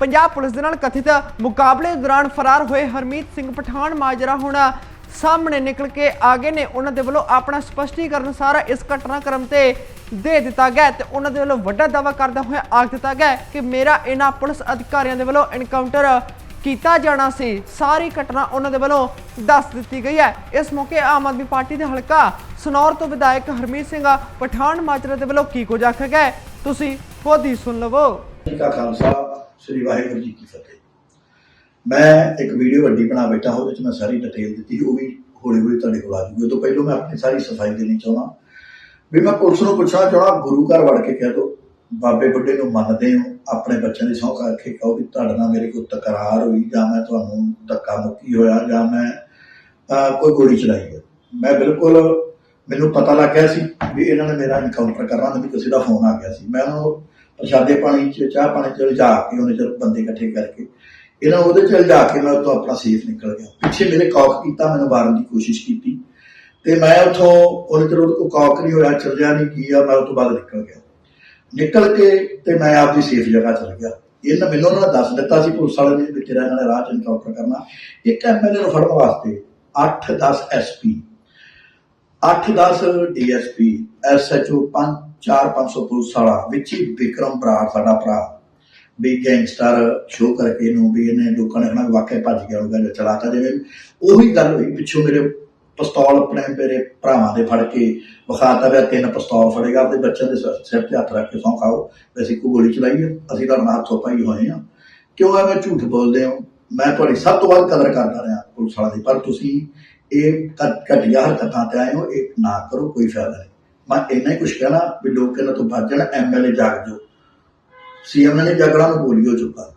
Punjab police ਦੇ ਨਾਲ ਕਥਿਤ ਮੁਕਾਬਲੇ ਦੌਰਾਨ ਫਰਾਰ ਹੋਏ ਹਰਮੀਤ ਸਿੰਘ ਪਠਾਨ ਮਾਜਰਾ ਹੁਣ ਸਾਹਮਣੇ ਨਿਕਲ ਕੇ ਆ ਗਏ ਨੇ। ਉਹਨਾਂ ਦੇ ਵੱਲੋਂ ਆਪਣਾ ਸਪਸ਼ਟੀਕਰਨ ਸਾਰਾ ਇਸ ਘਟਨਾਕ੍ਰਮ ਤੇ ਦੇ ਦਿੱਤਾ ਗਿਆ ਹੈ ਤੇ ਉਹਨਾਂ ਦੇ ਵੱਲੋਂ ਵੱਡਾ ਦਾਅਵਾ ਕਰਦਾ ਹੋਇਆ ਆਖ ਦਿੱਤਾ ਗਿਆ ਕਿ ਮੇਰਾ ਇਹਨਾਂ ਪੁਲਿਸ ਅਧਿਕਾਰੀਆਂ ਦੇ ਵੱਲੋਂ ਐਨਕਾਊਂਟਰ ਕੀਤਾ ਜਾਣਾ ਸੀ। ਸਾਰੀ ਘਟਨਾ ਉਹਨਾਂ ਦੇ ਵੱਲੋਂ ਦੱਸ ਦਿੱਤੀ ਗਈ ਹੈ। ਇਸ ਮੌਕੇ ਆਮ ਆਦਮੀ ਪਾਰਟੀ ਦੇ ਹਲਕਾ ਸਨੌਰ ਤੋਂ ਵਿਧਾਇਕ ਹਰਮੀਤ ਸਿੰਘ ਪਠਾਨ ਮਾਜਰਾ ਦੇ ਵੱਲੋਂ ਕੀ ਕੁਝ ਆਖਿਆ ਗਿਆ ਤੁਸੀਂ ਖੁਦ ਹੀ ਸੁਣ ਲਵੋ। ਜੀ ਕਾ ਖਾਲਸਾ ਸ੍ਰੀ ਵਾਹਿਗੁਰੂ ਜੀ ਕੀ ਫਤਿਹ। ਮੈਂ ਇੱਕ ਵੀਡੀਓ ਵੱਡੀ ਬਣਾ ਬੈਠਾ, ਉਹਦੇ ਵਿੱਚ ਮੈਂ ਸਾਰੀ ਡਿਟੇਲ ਦਿੱਤੀ ਉਹ ਵੀ ਹੌਲੀ ਹੌਲੀ ਤੁਹਾਡੇ ਕੋਲ ਆ ਜੂਗੀ। ਉਹ ਤੋਂ ਪਹਿਲਾਂ ਮੈਂ ਆਪਣੀ ਸਾਰੀ ਸਫ਼ਾਈ ਦੇਣੀ ਚਾਹੁੰਦਾ। ਵੀ ਮੈਂ ਪੁਲਿਸ ਨੂੰ ਪੁੱਛਣਾ ਚਾਹਣਾ ਗੁਰੂ ਘਰ ਵੜ ਕੇ ਕਹਿ ਦੋ, ਬਾਬੇ ਬੁੱਢੇ ਨੂੰ ਮੰਨਦੇ ਹੋ, ਆਪਣੇ ਬੱਚਿਆਂ ਦੀ ਸੌਂ ਕਰਕੇ ਕਹੋ ਵੀ ਤੁਹਾਡੇ ਨਾਲ ਮੇਰੇ ਕੋਈ ਤਕਰਾਰ ਹੋਈ, ਜਾਂ ਮੈਂ ਤੁਹਾਨੂੰ ਧੱਕਾ ਮੁੱਕੀ ਹੋਇਆ, ਜਾਂ ਮੈਂ ਕੋਈ ਗੋਲੀ ਚਲਾਈ ਹੈ। ਮੈਂ ਬਿਲਕੁਲ ਮੈਨੂੰ ਪਤਾ ਲੱਗ ਗਿਆ ਸੀ ਵੀ ਇਹਨਾਂ ਨੇ ਮੇਰਾ ਇਨਕਾਊਂਟਰ ਕਰਨਾ ਮੈਨੂੰ ਕਿਸੇ ਦਾ ਫੋਨ ਆ ਗਿਆ ਸੀ। ਮੈਂ ਉਹਨਾਂ ਪ੍ਰਸ਼ਾਦੇ ਪਾਣੀ ਚ, ਚਾਹ ਪਾਣੀ ਚ ਲਿਜਾ ਕੇ ਉਹਨੇ ਚਲ ਬੰਦੇ ਇਕੱਠੇ ਕਰਕੇ ਇਹਨਾਂ ਉਹਦੇ ਚ ਲਿਜਾ ਕੇ ਮੈਂ ਉੱਥੋਂ ਆਪਣਾ ਸੇਫ ਨਿਕਲ ਗਿਆ। ਪਿੱਛੇ ਮੇਰੇ ਕੌਕ ਕੀਤਾ, ਮੈਨੂੰ ਮਾਰਨ ਦੀ ਕੋਸ਼ਿਸ਼ ਕੀਤੀ ਤੇ ਮੈਂ ਉੱਥੋਂ ਉਹਨੇ ਚਿਰ ਉਹਦੇ ਕੋਲ ਕੌਕ ਨਹੀਂ ਹੋਇਆ ਚੱਲਿਆ ਨਹੀਂ ਕੀ ਆ, ਮੈਂ ਉਹ ਬਾਅਦ ਨਿਕਲ ਗਿਆ। ਨਿਕਲ ਕੇ ਤੇ ਮੈਂ ਆਪਦੀ ਸੇਫ ਜਗ੍ਹਾ ਚਲ ਗਿਆ। ਇਹਨਾਂ ਮੈਨੂੰ ਉਹਨਾਂ ਦੱਸ ਦਿੱਤਾ ਸੀ, ਪੁਲਿਸ ਵਾਲੇ ਨੇ ਵੀ ਤੇਰਾ ਇਹਨਾਂ ਨੇ ਰਾਹ ਚ ਐਨਕਾਊਂਟਰ ਕਰਨਾ। ਇੱਕ ਐਮਐਲਏ ਨੂੰ ਫੜਨ ਵਾਸਤੇ 8-10 ਐਸਪੀ 8-10 ਡੀਐਸਪੀ ਐਸਐਚਓ 5-4-500 ਪੁਲਿਸ ਵਾਲਾ ਵਿੱਚ ਹੀ ਵਿਕਰਮ ਬਰਾੜ ਸਾਡਾ ਭਰਾ, ਵੀ ਗੈਂਗਸਟਰ ਸ਼ੋਅ ਕਰਕੇ ਇਹਨੂੰ ਵੀ ਇਹਨੇ ਲੋਕਾਂ ਨੇ ਹਨਾ ਵਾਕਿਆ ਭੱਜ ਗਿਆ ਹੋਊਗਾ ਚਲਾਤਾ ਜਿਵੇਂ। ਉਹੀ ਗੱਲ ਹੋਈ, ਪਿੱਛੋਂ ਮੇਰੇ ਪਿਸਤੌਲ ਆਪਣੇ ਮੇਰੇ ਭਰਾਵਾਂ ਦੇ ਫੜ ਕੇ ਵਿਖਾਤਾ ਵੀ ਤਿੰਨ ਪਿਸਤੌਲ ਫੜੇਗਾ ਆਪਣੇ ਬੱਚਿਆਂ ਦੇ ਸਿਰ ਤੇ ਹੱਥ ਰੱਖ ਕੇ ਸੌਂ ਖਾਓ, ਵੀ ਅਸੀਂ ਕੋਈ ਗੋਲੀ ਚਲਾਈ ਹੈ ਅਸੀਂ ਤਾਂ ਨਾਲ ਹੱਥੋਂ ਪਾਈ ਹੋਏ ਆ। ਕਿਉਂ ਐਵੇਂ ਝੂਠ ਬੋਲਦੇ ਹੋ, ਮੈਂ ਤੁਹਾਡੀ ਸਭ ਤੋਂ ਵੱਧ ਕਦਰ ਕਰਦਾ ਰਿਹਾ ਪੁਲਿਸ ਵਾਲਾ ਦੀ, ਪਰ ਤੁਸੀਂ ਇਹ ਘਟੀਆ ਹਰਕਤਾਂ ਤੇ ਆਏ ਹੋ, ਇਹ ਨਾ ਕਰੋ, ਕੋਈ ਫਾਇਦਾ ਨਹੀਂ। ਮੈਂ ਇੰਨਾ ਹੀ ਕੁਝ ਕਹਿਣਾ ਵੀ ਲੋਕ ਇਹਨਾਂ ਤੋਂ ਬਚ ਜਾਣ ਐਮਐਲਏ ਜਾਗ ਜੋ ਸੀਐਮ ਨੇ ਜਗੜਾ ਨੂੰ ਬੋਲੀਓ ਚੁੱਕਾ